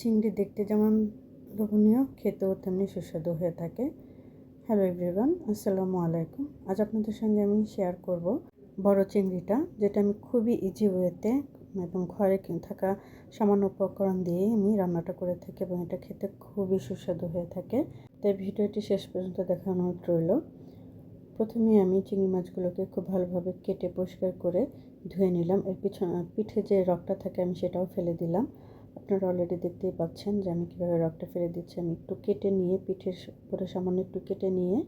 চিংড়ি দেখতে যেমন লোভনীয়, খেতেও তেমনি সুস্বাদু হয়ে থাকে। হ্যালো এভরিওয়ান আসসালামু আলাইকুম। আজ আপনাদের সঙ্গে আমি শেয়ার করব বড় চিংড়িটা, যেটা আমি খুবই ইজি ওয়েতে এবং ঘরে থাকা সামান্য উপকরণ দিয়ে আমি রান্নাটা করে থাকি এবং এটা খেতে খুবই সুস্বাদু হয়ে থাকে। তাই ভিডিওটি শেষ পর্যন্ত দেখানোর রইল। প্রথমে আমি চিংড়ি মাছগুলোকে খুব ভালোভাবে কেটে পরিষ্কার করে ধুয়ে নিলাম। এর পিছনে, পিঠে যে রকটা থাকে আমি সেটাও ফেলে দিলাম। আপনারা অলরেডি দেখতেই পাচ্ছেন যে আমি কীভাবে রকটা ফেলে দিচ্ছি। আমি একটু কেটে নিয়ে, পিঠের উপরে সামান্য একটু কেটে নিয়ে,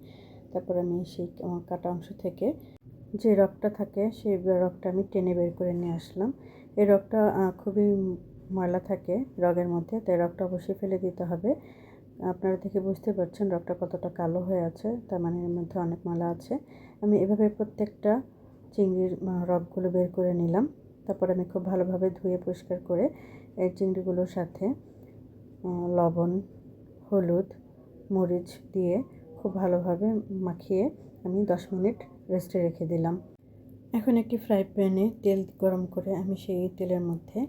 তারপর আমি সেই কাটা অংশ থেকে যে রকটা থাকে, সেই রকটা আমি টেনে বের করে নিয়ে আসলাম। এই রকটা খুবই ময়লা থাকে রগের মধ্যে, তাই রকটা অবশ্যই ফেলে দিতে হবে। আপনারা দেখে বুঝতে পারছেন রগটা কতটা কালো হয়ে আছে, তার মানে এর মধ্যে অনেক ময়লা আছে। আমি এভাবে প্রত্যেকটা চিংড়ির রগগুলো বের করে নিলাম। তারপর আমি খুব ভালোভাবে ধুয়ে পরিষ্কার করে এই চিংড়িগুলোর সাথে লবণ, হলুদ, মরিচ দিয়ে খুব ভালোভাবে মাখিয়ে আমি দশ মিনিট রেস্টে রেখে দিলাম। এখন একটি ফ্রাই প্যানে তেল গরম করে আমি সেই তেলের মধ্যে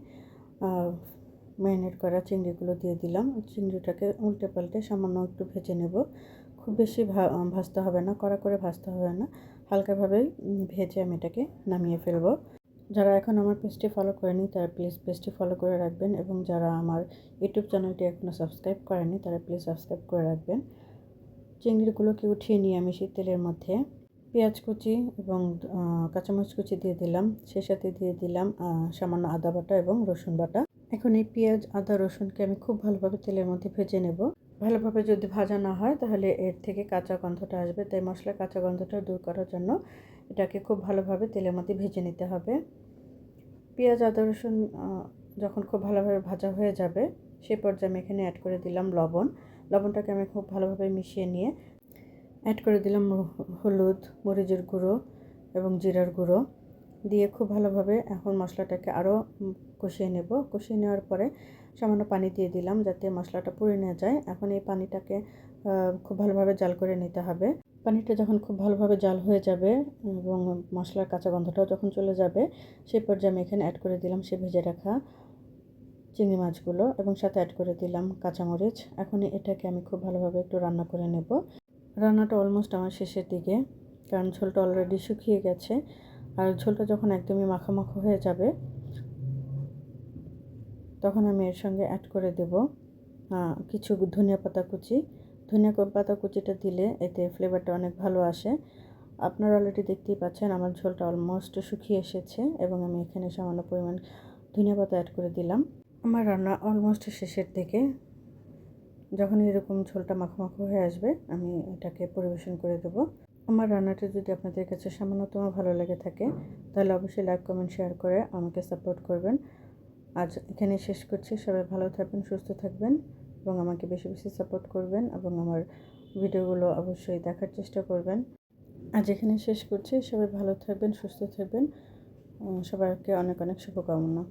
ম্যারিনেট করা চিংড়িগুলো দিয়ে দিলাম। চিংড়িটাকে উল্টে পাল্টে সামান্য একটু ভেজে নেব। খুব বেশি ভাজতে হবে না, কড়া করে ভাজতে হবে না। হালকাভাবে ভেজে আমি এটাকে নামিয়ে ফেলব। যারা এখন আমার পেজটি ফলো করেনি, তারা প্লিজ পেজটি ফলো করে রাখবেন এবং যারা আমার ইউটিউব চ্যানেলটি এখনও সাবস্ক্রাইব করেনি, তারা প্লিজ সাবস্ক্রাইব করে রাখবেন। চিংড়িগুলোকে উঠিয়ে নিয়ে আমি সেই তেলের মধ্যে পেঁয়াজ কুচি এবং কাঁচামরিচ কুচি দিয়ে দিলাম। সে সাথে দিয়ে দিলাম সামান্য আদা বাটা এবং রসুন বাটা। এখন এই পেঁয়াজ, আদা, রসুনকে আমি খুব ভালোভাবে তেলের মধ্যে ভেজে নেব। ভালোভাবে যদি ভাজা না হয়, তাহলে এর থেকে কাঁচা গন্ধটা আসবে। তাই মশলা কাঁচা গন্ধটা দূর করার জন্য এটাকে খুব ভালোভাবে তেলের মধ্যে ভেজে নিতে হবে। পেঁয়াজ, আদা, রসুন যখন খুব ভালোভাবে ভাজা হয়ে যাবে সেই পর্যায়ে আমি এখানে অ্যাড করে দিলাম লবণ। লবণটাকে আমি খুব ভালোভাবে মিশিয়ে নিয়ে অ্যাড করে দিলাম হলুদ, মরিচের গুঁড়ো এবং জিরার গুঁড়ো। দিয়ে খুব ভালোভাবে এখন মশলাটাকে আরও কষিয়ে নেব। কষিয়ে নেওয়ার পরে সামান্য পানি দিয়ে দিলাম যাতে মশলাটা পুড়ে নেওয়া যায়। এখন এই পানিটাকে খুব ভালোভাবে জাল করে নিতে হবে। পানিটা যখন খুব ভালোভাবে জাল হয়ে যাবে এবং মশলার কাঁচা গন্ধটাও যখন চলে যাবে সেই পর্যায়ে আমি এখানে অ্যাড করে দিলাম সে ভেজে রাখা চিংড়ি মাছগুলো এবং সাথে অ্যাড করে দিলাম কাঁচামরিচ। এখন এটাকে আমি খুব ভালোভাবে একটু রান্না করে নেব। রান্নাটা অলমোস্ট আমার শেষের দিকে, কারণ ঝোলটা অলরেডি শুকিয়ে গেছে। আর ঝোলটা যখন একদমই মাখামাখো হয়ে যাবে, তখন আমি এর সঙ্গে অ্যাড করে দেব কিছু ধনিয়া পাতা কুচি ধনিয়া পাতা কুচিটা দিলে এতে ফ্লেভারটা অনেক ভালো আসে। আপনারা অলরেডি দেখতেই পাচ্ছেন আমার ঝোলটা অলমোস্ট শুকিয়ে এসেছে এবং আমি এখানে সামান্য পরিমাণ ধনিয়া পাতা অ্যাড করে দিলাম। আমার রান্না অলমোস্ট শেষের দিকে। যখন এরকম ঝোলটা মাখো মাখো হয়ে আসবে, আমি এটাকে পরিবেশন করে দেবো। আমার রান্নাটা যদি আপনাদের কাছে সামান্যতম ভালো লেগে থাকে, তাহলে অবশ্যই লাইক কমেন্ট শেয়ার করে আমাকে সাপোর্ট করবেন। আজ এখানে শেষ করছি। সবাই ভালো থাকবেন, সুস্থ থাকবেন। এবং আমাকে বেশি বেশি সাপোর্ট করবেন এবং আমার ভিডিওগুলো অবশ্যই দেখার চেষ্টা করবেন। আজ এখানে শেষ করছি। সবাই ভালো থাকবেন, সুস্থ থাকবেন। সবাইকে অনেক অনেক শুভকামনা।